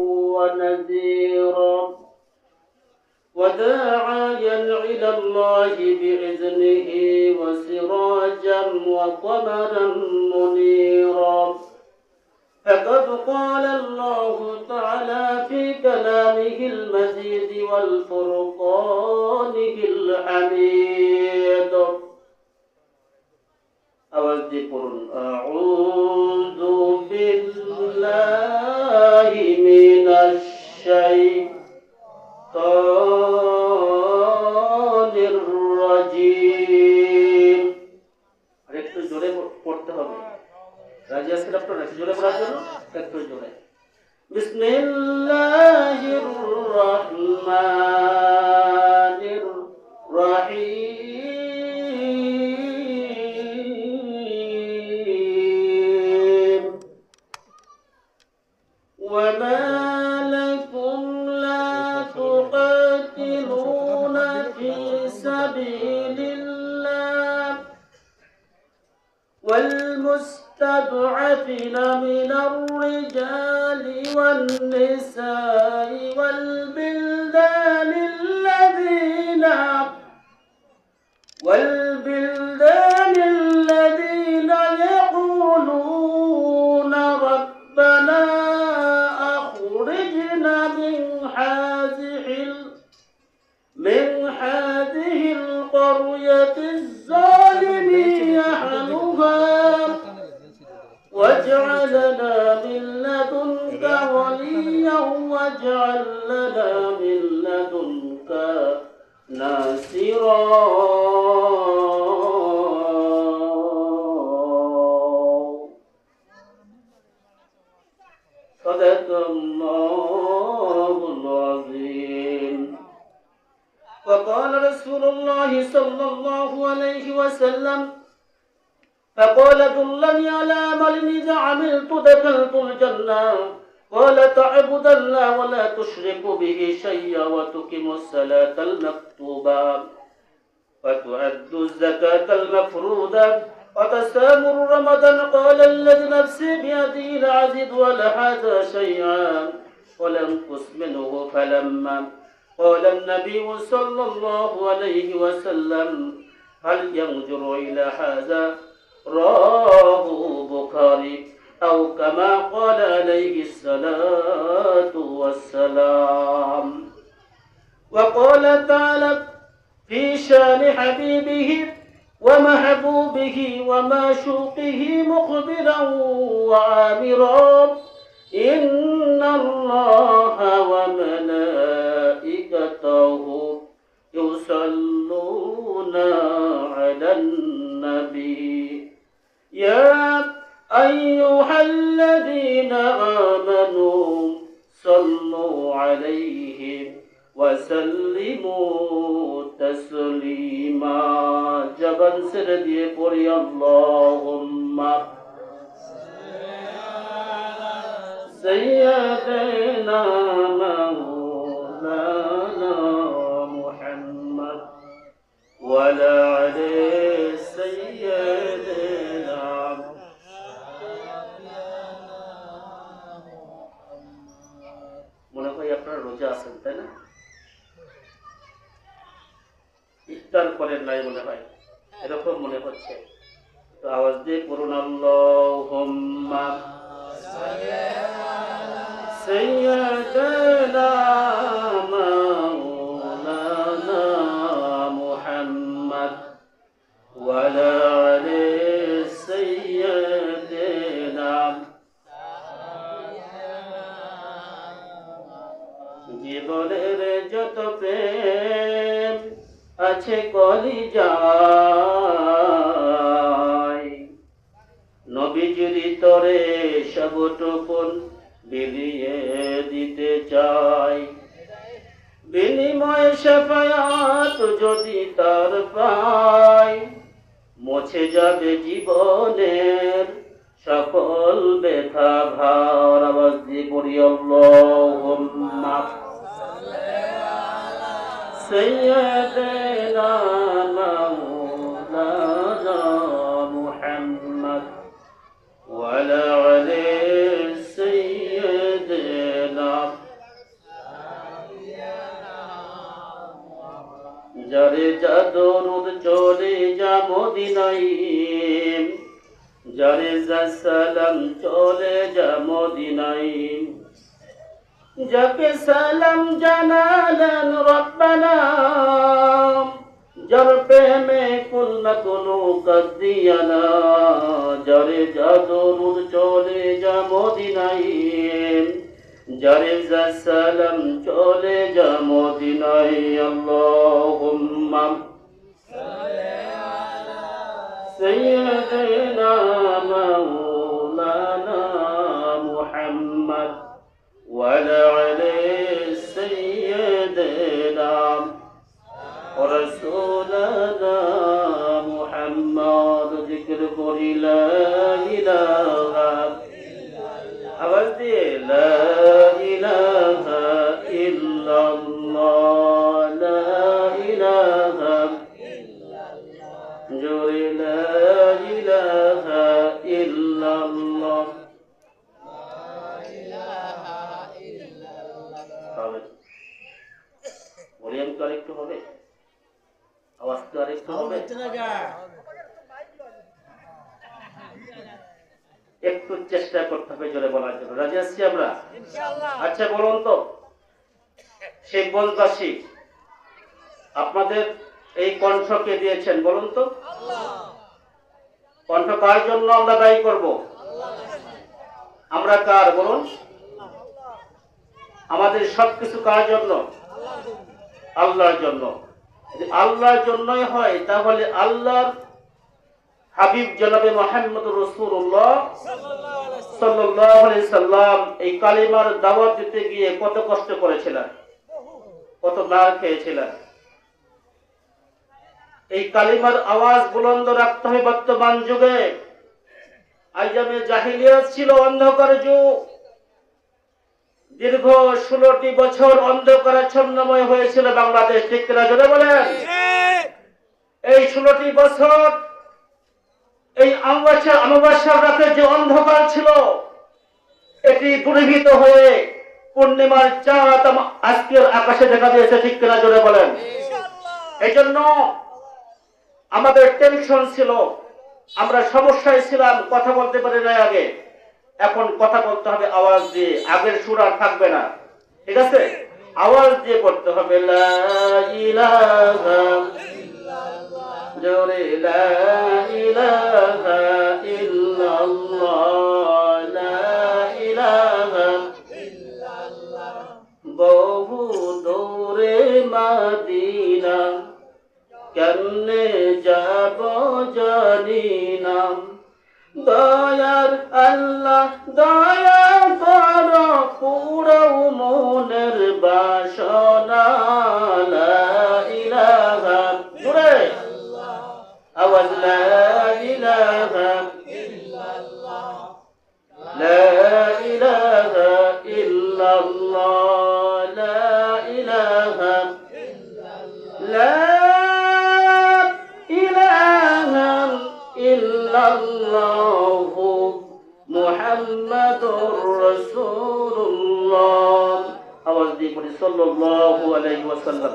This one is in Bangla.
ونذيرا. وداعيا إلى الله بإذنه وسراجا وقمرا منيرا. فقد قال الله تعالى في كلامه المزيد والفرقانه الحميد. قرن أعوذ بالله من الشيطان سبيل الله. والمستضعفين من الرجال والنساء والبلدان الذين والبلدان واجعلنا من لدنك وليا واجعل لنا من لدنك ناصرا. صدق الله العظيم. وقال رسول الله صلى الله عليه وسلم فقال دلني على عمل إذا عملت دخلت الجنة. قال تعبد الله ولا تشرك به شيئا وتقيم الصلاة المكتوبة. وتؤد الزكاة المفروضة. وتصام رمضان. قال الذي نفسي بيده لعزد ولا هذا شيئا. ولنقص منه فلما. قال النبي صلى الله عليه وسلم هل ينظر إلى هذا؟ رواه بخاري أو كما قال عليه الصلاة والسلام. وقال تعالى في شان حبيبه ومحبوبه ومعشوقه مخبرا وعامرا إن الله وملائكته يصلون على النبي. يا أيها الذين آمنوا صلوا عليه وسلموا تسليما. جبن سردي قري اللهم سيدنا مولانا محمد. ولا عليه سيدنا মনে হয় আপনারা রোজা আছেন তাই না ইফতার করেন নাই মনে হয় এরকম মনে হচ্ছে তো আওয়াজ দিয়ে করুন আল্লাহুম্মা سيدنا জীবনের যত প্রেম আছে কলি যায় নবীজির তরে সবটুকুন বিলিয়ে দিতে চাই। বিনিময় সাফায়াত যদি তার পাই মুছে যাবে জীবনের সকল ব্যথা ভার। আবাস দিয়ে পড়ি আল্লাহ সৈয়দের যা মদিনাই সালাম চলে যা মদিনাই যাকে সালাম জানালেন রব্বানা, যার প্রেমে কুল না কোনো কাদিয়ানা যারে যাদরুদ চলে যা মদিনাই যারে যা সালাম চলে যা মদিনাই। আল্লাহুম্মা سيدنا مولانا محمد وعلى سيدنا رسولنا محمد ذكر لا إله. الا الله আওয়াজ তো আরেকটু হবে একটু চেষ্টা করতে হবে জোরে বলার জন্য রাজি আছি আমরা আচ্ছা বলুন তো সেই বলবাসী আপনাদের এই কণ্ঠকে দিয়েছেন বলুন তো কণ্ঠ কার জন্য আমরা দায়ী করব আমরা কার বলুন আমাদের সবকিছু কার জন্য আল্লাহর জন্য আল্লাহর জন্যই হয়, তাহলে আল্লাহর হাবিব জনাবে মোহাম্মদ রসুল্লাহ সাল্লাম এই কালিমার দাওয়াত দিতে গিয়ে কত কষ্ট করেছিলেন? কত না খেয়েছিলেন? এই কালিমার আওয়াজ বুলন্দ রাখতে হবে বর্তমান যুগে। আইজামে জাহিলিয়াত ছিল অন্ধকার যুগ। দীর্ঘ ষোলোটি বছর অন্ধকারাচ্ছন্নময় হয়েছিল বাংলাদেশ ঠিক কিনা জোরে বলেন? এই ষোলোটি বছর এই অমাবস্যা অমাবস্যার রাতে যে অন্ধকার ছিল এটি দূরীভূত হয়ে পূর্ণিমার চাঁদ আজকের আকাশে দেখা দিয়েছে ঠিক কিনা জোরে বলেন? এই জন্য আমাদের টেনশন ছিল আমরা সমস্যায় ছিলাম কথা বলতে পারি না আগে। এখন কথা বলতে হবে আওয়াজ দিয়ে। আগের সুর আর থাকবে না। ঠিক আছে? আওয়াজ দিয়ে পড়তে হবে। বহু দূরে মাদিনা। কেমনে যাব জানি দয়া কর পুরো মনের বাসনা ইলাহা নুরে আওয়াজ লা ইলাহা ইল্লাল্লাহ লা ইলাহা ইল্লাল্লাহ লা ইলাহা ইল্লাল্লাহ লা محمد رسول الله أوزدي صلى الله عليه وسلم